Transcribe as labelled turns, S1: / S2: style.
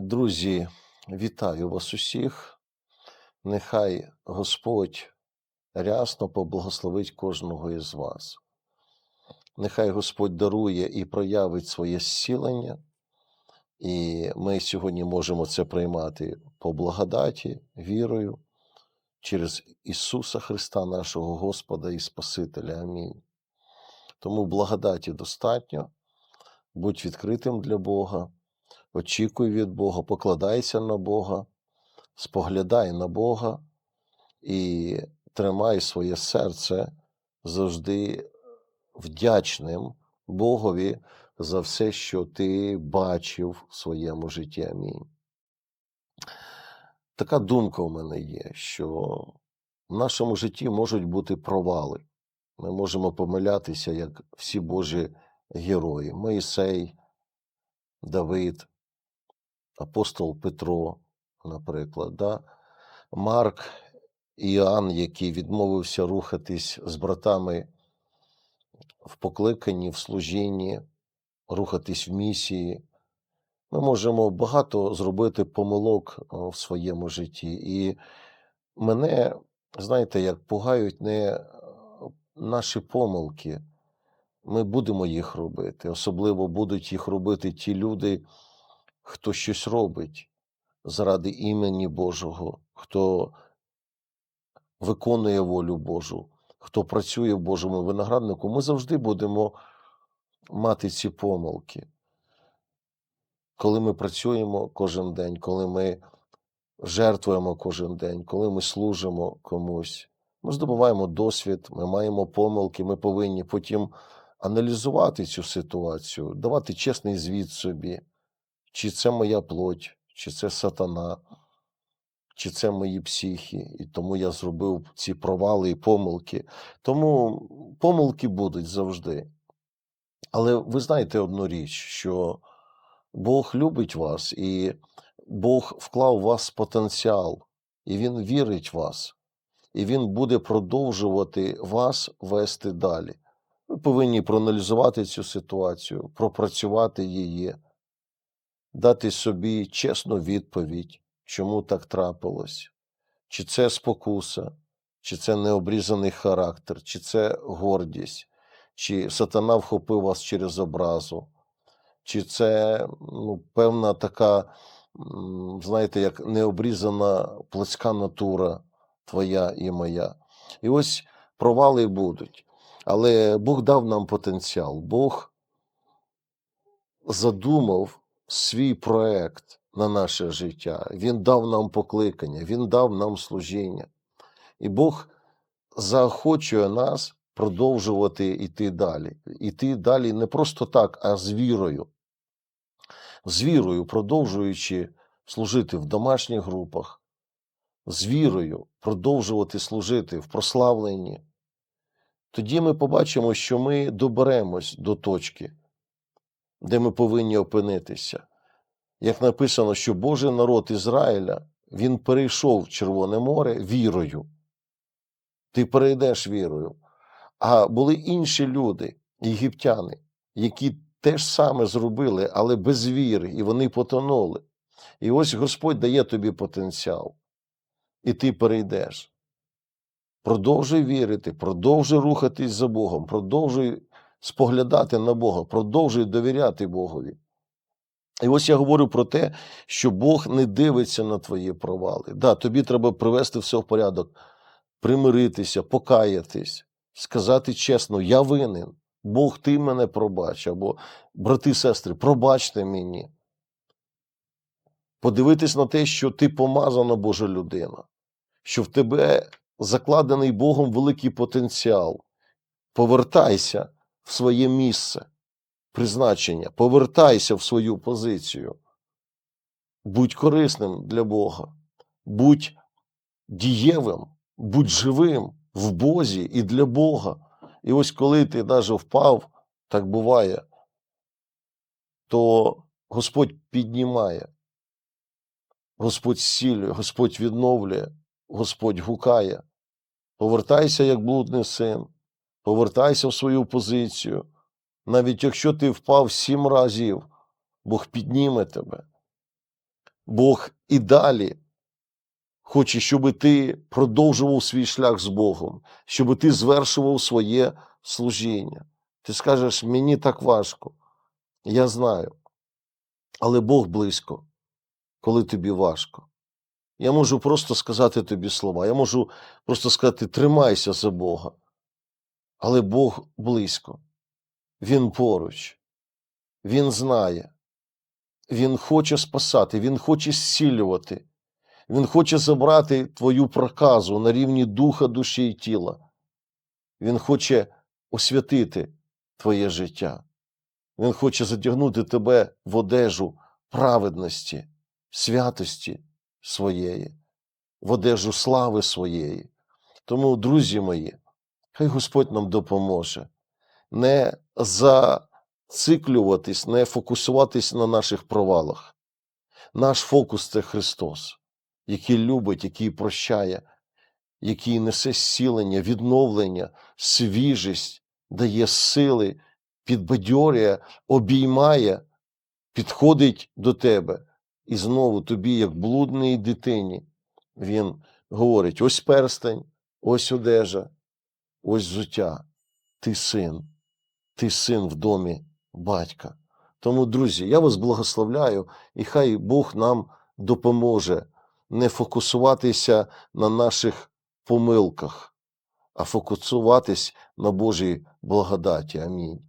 S1: Друзі, вітаю вас усіх. Нехай Господь рясно поблагословить кожного із вас. Нехай Господь дарує і проявить своє зцілення, і ми сьогодні можемо це приймати по благодаті, вірою через Ісуса Христа, нашого Господа і Спасителя. Амінь. Тому благодаті достатньо, будь відкритим для Бога, очікуй від Бога, покладайся на Бога, споглядай на Бога і тримай своє серце завжди вдячним Богові за все, що ти бачив в своєму житті. Амінь. Така думка у мене є, що в нашому житті можуть бути провали. Ми можемо помилятися, як всі Божі герої: Моїсей, Давид, апостол Петро, наприклад, да? Марк Іоанн, який відмовився рухатись з братами в покликанні, в служінні, рухатись в місії. Ми можемо багато зробити помилок в своєму житті. І мене, знаєте, як пугають не е, наші помилки. Ми будемо їх робити. Особливо будуть їх робити ті люди, хто щось робить заради імені Божого, хто виконує волю Божу, хто працює в Божому винограднику. Ми завжди будемо мати ці помилки. Коли ми працюємо кожен день, коли ми жертвуємо кожен день, коли ми служимо комусь, ми здобуваємо досвід, ми маємо помилки, ми повинні потім аналізувати цю ситуацію, давати чесний звіт собі, чи це моя плоть, чи це сатана, чи це мої психи, і тому я зробив ці провали і помилки. Тому помилки будуть завжди. Але ви знаєте одну річ, що Бог любить вас, і Бог вклав в вас потенціал, і Він вірить в вас, і Він буде продовжувати вас вести далі. Ви повинні проаналізувати цю ситуацію, пропрацювати її, дати собі чесну відповідь, чому так трапилось, чи це спокуса, чи це необрізаний характер, чи це гордість, чи сатана вхопив вас через образу, чи це ну, певна така, знаєте, як необрізана плотська натура твоя і моя. І ось провали будуть. Але Бог дав нам потенціал. Бог задумав свій проект на наше життя. Він дав нам покликання, Він дав нам служіння. І Бог заохочує нас продовжувати йти далі. Іти далі не просто так, а з вірою. З вірою, продовжуючи служити в домашніх групах, з вірою продовжувати служити в прославленні. Тоді ми побачимо, що ми доберемось до точки, де ми повинні опинитися. Як написано, що Божий народ Ізраїля він перейшов Червоне море вірою. Ти перейдеш вірою. А були інші люди, єгиптяни, які те ж саме зробили, але без віри, і вони потонули. І ось Господь дає тобі потенціал, і ти перейдеш. Продовжуй вірити, продовжуй рухатись за Богом, продовжуй споглядати на Бога, продовжуй довіряти Богові. І ось я говорю про те, що Бог не дивиться на твої провали. Да, тобі треба привести все в порядок, примиритися, покаятись, сказати чесно, я винен. Бог, ти мене пробач, або брати, сестри, пробачте мені. Подивитись на те, що ти помазана Божа людина, що в тебе закладений Богом великий потенціал. Повертайся в своє місце призначення, повертайся в свою позицію. Будь корисним для Бога, будь дієвим, будь живим в Бозі і для Бога. І ось коли ти навіть впав, так буває, то Господь піднімає, Господь зцілює, Господь відновлює, Господь гукає. Повертайся як блудний син, повертайся в свою позицію. Навіть якщо ти впав сім разів, Бог підніме тебе. Бог і далі хоче, щоб ти продовжував свій шлях з Богом, щоб ти звершував своє служіння. Ти скажеш, мені так важко. Я знаю. Але Бог близько, коли тобі важко. Я можу просто сказати тобі слова. Я можу просто сказати: тримайся за Бога. Але Бог близько. Він поруч. Він знає. Він хоче спасати, Він хоче зцілювати. Він хоче забрати твою проказу на рівні духа, душі і тіла. Він хоче освятити твоє життя. Він хоче задягнути тебе в одежу праведності, святості своєї, в одежу слави своєї. Тому, друзі мої, хай Господь нам допоможе не зациклюватись, не фокусуватись на наших провалах. Наш фокус це Христос, який любить, який прощає, який несе зцілення, відновлення, свіжість, дає сили, підбадьорює, обіймає, підходить до тебе. І знову тобі, як блудній дитині, він говорить: ось перстень, ось одежа, ось взуття. Ти син, ти син в домі батька. Тому, друзі, я вас благословляю, і хай Бог нам допоможе не фокусуватися на наших помилках, а фокусуватись на Божій благодаті. Амінь.